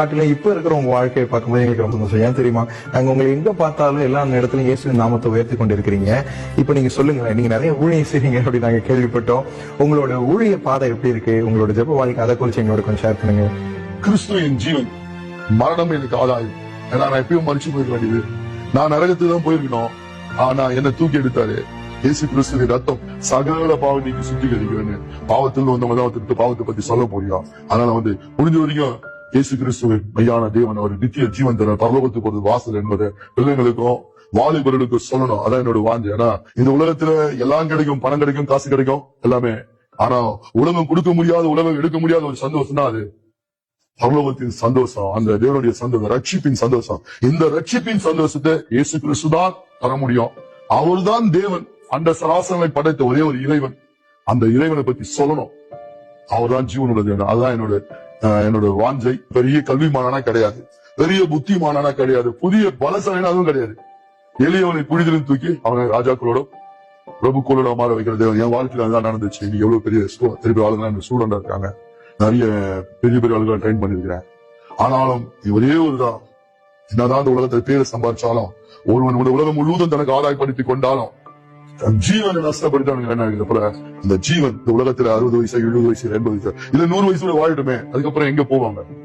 காட்டிலும் இப்ப இருக்கிற உங்க வாழ்க்கையை பார்க்கும்போது எங்களுக்கு ரொம்ப சந்தோஷம். ஏன் தெரியுமா? நாங்க உங்களை எங்க பார்த்தாலும் எல்லா இடத்துலயும் இயேசு நாமத்தை உயர்த்தி கொண்டிருக்கிறீங்க. இப்ப நீங்க சொல்லுங்களேன் நீங்க நிறைய ஊழியம் செய்றீங்க அப்படி நாங்க கேள்விப்பட்டோம். உங்களோட ஊழிய பாதை எப்படி இருக்கு? உங்களோட ஜெப வாழ்க்கை அதை குறிச்சு எங்களோட கொஞ்சம் ஷேர் பண்ணுங்க. கிறிஸ்து என் ஜீவன் மரணம் எனக்கு ஆதாயம். ஏன்னா நான் எப்பயும் மறிச்சு போயிருக்க வேண்டியது. நான் நரகத்துக்கு தான் போயிருக்கணும். ஆனா என்ன தூக்கி எடுத்தாரு. இயேசு கிறிஸ்து ரத்தம் சகல பாவம் நீக்கி சுத்திகரிக்கிறேன்னு பாவத்தில் வந்த மதாவத்திற்கு பாவத்தை பத்தி சொல்ல போறியா அதனால வந்து முடிஞ்ச வரைக்கும் இயேசு கிறிஸ்துவின் மையான தேவன் அவர் நித்திய ஜீவன் தர பரலோகத்துக்கு ஒரு வாசல் என்பதை பிள்ளைங்களுக்கும் வாலிபர்களுக்கும் சொல்லணும். அதான் என்னோட வாஞ்சை. ஏன்னா இந்த உலகத்துல எல்லாம் கிடைக்கும் பணம் கிடைக்கும் காசு கிடைக்கும் எல்லாமே. ஆனா உலகம் கொடுக்க முடியாத உலகம் எடுக்க முடியாத ஒரு சந்தோஷம் தான் அது பரலோகத்தின் சந்தோஷம். அந்த தேவனுடைய சந்தோஷம் ரட்சிப்பின் சந்தோஷம். இந்த ரட்சிப்பின் சந்தோஷத்தை இயேசு கிறிஸ்து தான் தர முடியும். அவர்தான் தேவன். அந்த சராசரங்களை படைத்த ஒரே ஒரு இறைவன். அந்த இறைவனை பத்தி சொல்லணும். அவர்தான் ஜீவனுடைய தேவன். அதுதான் என்னோட என்னோட வாஞ்சை பெரிய கல்விமானானா கிடையாது. பெரிய புத்திமானா கிடையாது. புதிய பலசாலினா அதுவும் கிடையாது. எளியவனை புரிதலும் தூக்கி அவனை ராஜாக்களோட பிரபுக்களோட மாற வைக்கிறது என் வாழ்க்கையில அதுதான் நடந்துச்சு. இன்னைக்கு எவ்வளவு பெரிய பெரிய திருப்பி ஆளுங்க ஸ்டூடெண்டா இருக்காங்க. நிறைய பெரிய பெரிய ஆளுகளை ட்ரெயின் பண்ணிருக்கிறேன் ஆனாலும் இவரே ஒரே ஒருதான் என்னதான் அந்த உலகத்தை பேரை சம்பாதிச்சாலும் ஒருவன் உலகம் முழுவதும் தனக்கு ஆதாயப்படுத்தி கொண்டாலும் ஜீவனை நஷ்டப்படுத்தானுங்க என்ன இதுக்கப்புறம் இந்த ஜீவன் இந்த உலகத்துல அறுபது வயசு எழுபது வயசு எண்பது வயசு இல்ல நூறு வயசுல வாழட்டுமே. அதுக்கப்புறம் எங்க போவாங்க?